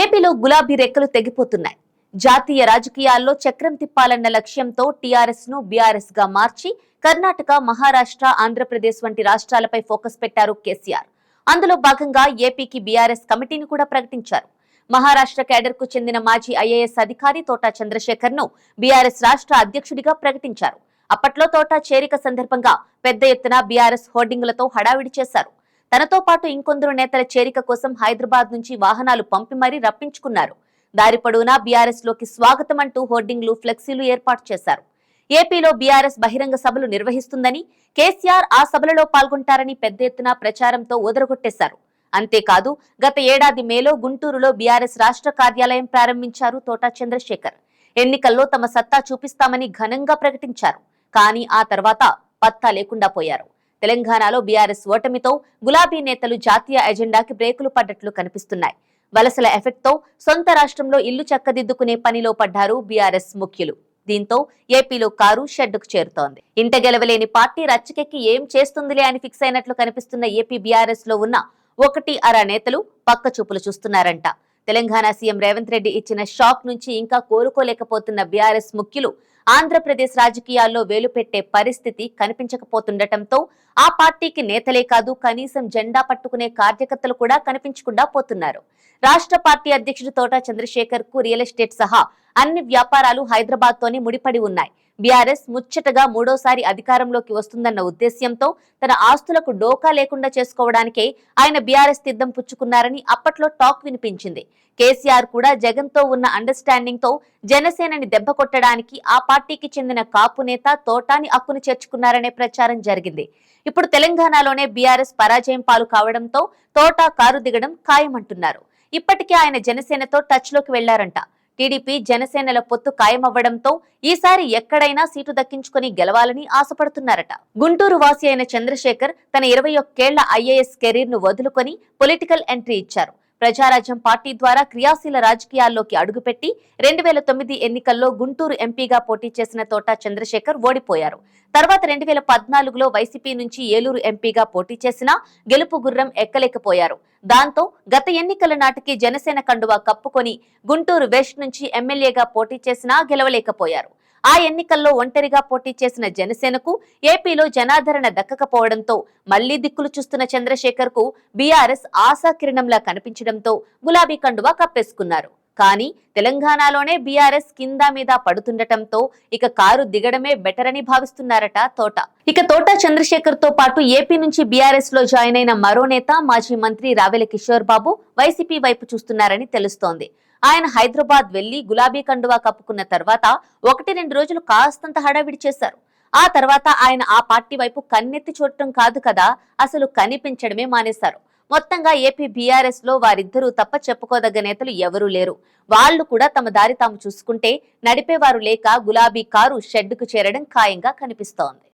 ఏపీలో గులాబీ రెక్కలు తెగిపోతున్నాయి. జాతీయ రాజకీయాల్లో చక్రం తిప్పాలన్న లక్ష్యంతో టీఆర్ఎస్ను బీఆర్ఎస్గా మార్చి కర్ణాటక మహారాష్ట్ర ఆంధ్రప్రదేశ్ వంటి రాష్ట్రాలపై ఫోకస్ పెట్టారు కేసీఆర్. అందులో భాగంగా ఏపీకి బీఆర్ఎస్ కమిటీని కూడా ప్రకటించారు. మహారాష్ట్ర కేడర్కు చెందిన మాజీ ఐఏఎస్ అధికారి తోటా చంద్రశేఖర్ను బీఆర్ఎస్ రాష్ట్ర అధ్యక్షుడిగా ప్రకటించారు. అప్పట్లో తోటా చేరిక సందర్భంగా పెద్ద ఎత్తున బీఆర్ఎస్ హోర్డింగులతో హడావిడి చేశారు. తనతో పాటు ఇంకొందరు నేతల చేరిక కోసం హైదరాబాద్ నుంచి వాహనాలు పంపి మరీ రప్పించుకున్నారు. దారి పొడవునా బీఆర్ఎస్లోకి స్వాగతం అంటూ హోర్డింగ్లు ఫ్లెక్సీలు ఏర్పాటు చేశారు. ఏపీలో బీఆర్ఎస్ బహిరంగ సభలు నిర్వహిస్తుందని కేసీఆర్ ఆ సభలలో పాల్గొంటారని పెద్ద ఎత్తున ప్రచారంతో ఓదరగొట్టేశారు అంతేకాదు గత ఏడాది మేలో గుంటూరులో బీఆర్ఎస్ రాష్ట్ర కార్యాలయం ప్రారంభించారు తోటా చంద్రశేఖర్. ఎన్నికల్లో తమ సత్తా చూపిస్తామని ఘనంగా ప్రకటించారు. కానీ ఆ తర్వాత పత్తా లేకుండా పోయారు. తెలంగాణలో బీఆర్ఎస్ ఓటమితో గులాబీ నేతలు జాతీయ ఎజెండాకి బ్రేకులు పడ్డట్లు కనిపిస్తున్నాయి. వలసల ఎఫెక్ట్తో సొంత రాష్ట్రంలో ఇల్లు చక్కదిద్దుకునే పనిలో పడ్డారు బీఆర్ఎస్ ముఖ్యులు. దీంతో ఏపీలో కారు షెడ్డుకు చేరుతోంది. ఇంట గెలవలేని పార్టీ రచ్చకెక్కి ఏం చేస్తుందిలే అని ఫిక్స్ అయినట్లు కనిపిస్తున్న ఏపీ బీఆర్ఎస్లో ఉన్న ఒకటి అర నేతలు పక్క చూపులు చూస్తున్నారంట. తెలంగాణ సీఎం రేవంత్ రెడ్డి ఇచ్చిన షాక్ నుంచి ఇంకా కోలుకోలేకపోతున్న బీఆర్ఎస్ ముఖ్యులు ఆంధ్రప్రదేశ్ రాజకీయాల్లో వేలు పెట్టే పరిస్థితి కనిపించకపోతుండటంతో ఆ పార్టీకి నేతలే కాదు కనీసం జెండా పట్టుకునే కార్యకర్తలు కూడా కనిపించకుండా పోతున్నారు. రాష్ట్ర పార్టీ అధ్యక్షుడు తోటా చంద్రశేఖర్కు రియల్ ఎస్టేట్ సహా అన్ని వ్యాపారాలు హైదరాబాద్ తోనే ముడిపడి ఉన్నాయి. బీఆర్ఎస్ ముచ్చటగా మూడోసారి అధికారంలోకి వస్తుందన్న ఉద్దేశ్యంతో తన ఆస్తులకు డోకా లేకుండా చేసుకోవడానికే ఆయన బీఆర్ఎస్ తిద్దం పుచ్చుకున్నారని అప్పట్లో టాక్ వినిపించింది. కేసీఆర్ కూడా జగన్తో ఉన్న అండర్స్టాండింగ్తో జనసేనని దెబ్బ కొట్టడానికి ఆ పార్టీకి చెందిన కాపు నేత తోటాని అక్కును చేర్చుకున్నారనే ప్రచారం జరిగింది. ఇప్పుడు తెలంగాణలోనే బీఆర్ఎస్ పరాజయం పాలు కావడంతో తోట కారు దిగడం ఖాయమంటున్నారు. ఇప్పటికే ఆయన జనసేనతో టచ్లోకి వెళ్ళారంట. టీడీపీ జనసేనల పొత్తు ఖాయమవ్వడంతో ఈసారి ఎక్కడైనా సీటు దక్కించుకుని గెలవాలని ఆశపడుతున్నారట. గుంటూరు వాసి అయిన చంద్రశేఖర్ తన ఇరవై ఒక్కేళ్ళ ఐఏఎస్ కెరీర్ను వదులుకొని పొలిటికల్ ఎంట్రీ ఇచ్చారు. ప్రజారాజ్యం పార్టీ ద్వారా క్రియాశీల రాజకీయాల్లోకి అడుగుపెట్టి రెండు వేల తొమ్మిది ఎన్నికల్లో గుంటూరు ఎంపీగా పోటీ చేసిన తోటా చంద్రశేఖర్ ఓడిపోయారు. తర్వాత రెండు వేల పద్నాలుగులో వైసీపీ నుంచి ఏలూరు ఎంపీగా పోటీ చేసినా గెలుపు గుర్రం ఎక్కలేకపోయారు. దాంతో గత ఎన్నికల నాటికి జనసేన కండువా కప్పుకొని గుంటూరు వెస్ట్ నుంచి ఎమ్మెల్యేగా పోటీ చేసినా గెలవలేకపోయారు. ఆ ఎన్నికల్లో ఒంటరిగా పోటీ చేసిన జనసేనకు ఏపీలో జనాదరణ దక్కకపోవడంతో మళ్ళీ దిక్కులు చూస్తున్న చంద్రశేఖర్కు బీఆర్ఎస్ ఆశాకిరణంలా కనిపించడంతో గులాబీ కండువా కప్పేసుకున్నారు. కానీ తెలంగాణలోనే బీఆర్ఎస్ కింద మీద పడుతుండటంతో ఇక కారు దిగడమే బెటర్ అని భావిస్తున్నారట తోట. ఇక తోట చంద్రశేఖర్తో పాటు ఏపీ నుంచి బీఆర్ఎస్లో జాయిన్ అయిన మరో నేత మాజీ మంత్రి రావెల కిషోర్ బాబు వైసీపీ వైపు చూస్తున్నారని తెలుస్తోంది. ఆయన హైదరాబాద్ వెళ్ళి గులాబీ కండువా కప్పుకున్న తర్వాత ఒకటి రెండు రోజులు కాస్తంత హడావిడి చేశారు. ఆ తర్వాత ఆయన ఆ పార్టీ వైపు కన్నెత్తి చూడటం కాదు కదా అసలు కనిపించడమే మానేశారు. మొత్తంగా ఏపీ బీఆర్ఎస్లో వారిద్దరూ తప్ప చెప్పుకోదగ్గ నేతలు ఎవరూ లేరు. వాళ్ళు కూడా తమ దారి తాము చూసుకుంటే నడిపేవారు లేక గులాబీ కారు షెడ్డుకు చేరడం ఖాయంగా కనిపిస్తోంది.